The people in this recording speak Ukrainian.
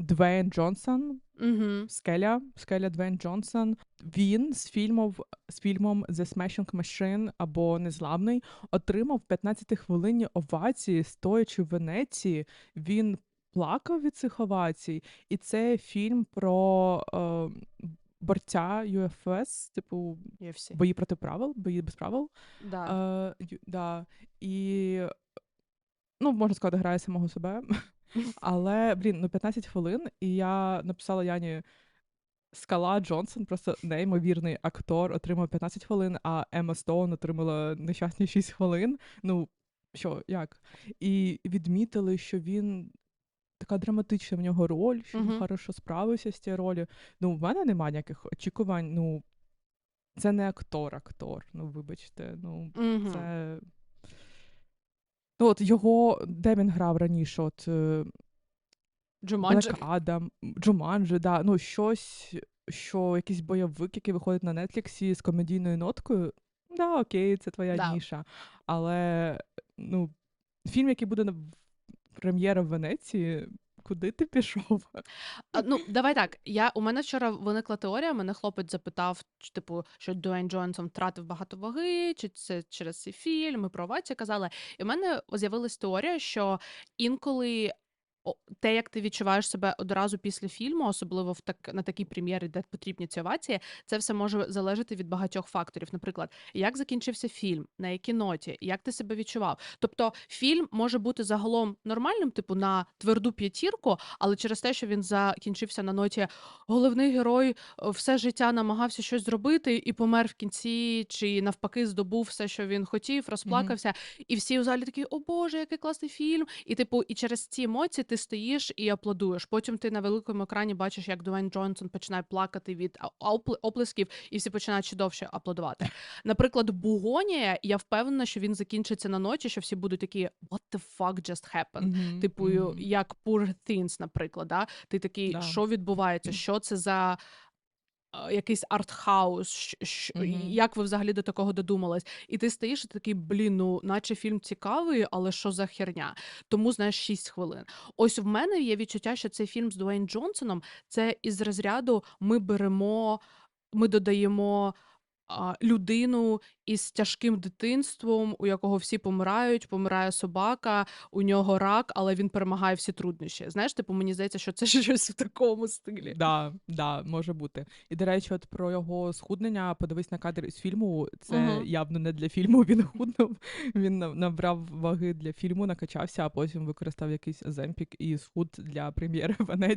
Двейн Джонсон. Угу. Скеля, Скеля Двейн Джонсон. Він з фільмом з фільмом The Smashing Machine або Незламний отримав 15 хвилинні овації, стоячи в Венеції. Він плакав від цих овацій, і це фільм про е, борця UFS, типу UFC. бої проти правил, бої без правил. Да. Е, да. І, ну, можна сказати, грає самого себе. Але, блін, ну 15 хвилин, і я написала Яні. Скала Джонсон, просто неймовірний актор, отримав 15 хвилин, а Емма Стоун отримала нещасні 6 хвилин. Ну, що, як? І відмітили, що він така драматична в нього роль, що він Мгм. хорошо справився з цією ролью. Ну, в мене немає ніяких очікувань. Ну, це не актор-актор. Ну, вибачте, ну, Мгм. це. Ну, от його, де він грав раніше? От е, Джуманджі. Адам, Джуманджі, да. Ну, щось, що якийсь бойовик, який виходить на Нетліксі з комедійною ноткою. Да, окей, це твоя Да. ніша. Але ну, фільм, який буде на прем'єра в Венеції, куди ти пішов? А, ну, давай так. Я, у мене вчора виникла теорія, мене хлопець запитав, чи, типу, що Дуейн Джонсон втратив багато ваги, чи це через цей фільм, ми про овації казали. І в мене з'явилась теорія, що інколи те, як ти відчуваєш себе одразу після фільму, особливо в так, на такій прем'єрі, де потрібні ці овації, це все може залежати від багатьох факторів. Наприклад, як закінчився фільм, на якій ноті, як ти себе відчував. Тобто, фільм може бути загалом нормальним, типу на тверду п'ятірку, але через те, що він закінчився на ноті головний герой е, все життя намагався щось зробити і помер в кінці, чи навпаки здобув все, що він хотів, розплакався, і всі у залі такі: о Боже, який класний фільм! І типу, і через ці емоції ти стоїш і аплодуєш. Потім ти на великому екрані бачиш, як Дуен Джонсон починає плакати від оплесків, і всі починають ще довше аплодувати. Наприклад, Бугонія, я впевнена, що він закінчиться на ночі, що всі будуть такі: What the fuck just happened? Мгм, Типу, мгм. як Poor Things, наприклад, да? ти такий, Да. що відбувається, що це за якийсь артхаус, щ- як ви взагалі до такого додумались? І ти стоїш і такий, блін, ну наче фільм цікавий, але що за херня? Тому знаєш 6 хвилин. Ось в мене є відчуття, що цей фільм з Дуейн Джонсоном це із розряду ми беремо, ми додаємо. А, Людину із тяжким дитинством, у якого всі помирають, помирає собака, у нього рак, але він перемагає всі труднощі. Знаєш, типу, мені здається, що це щось в такому стилі. Да, да, може бути. І до речі, от про його схуднення, подивись на кадр із фільму. Це Мгм. явно не для фільму. Він худнув. Він набрав ваги для фільму, накачався, а потім використав якийсь земпік і схуд для прем'єри Венеції.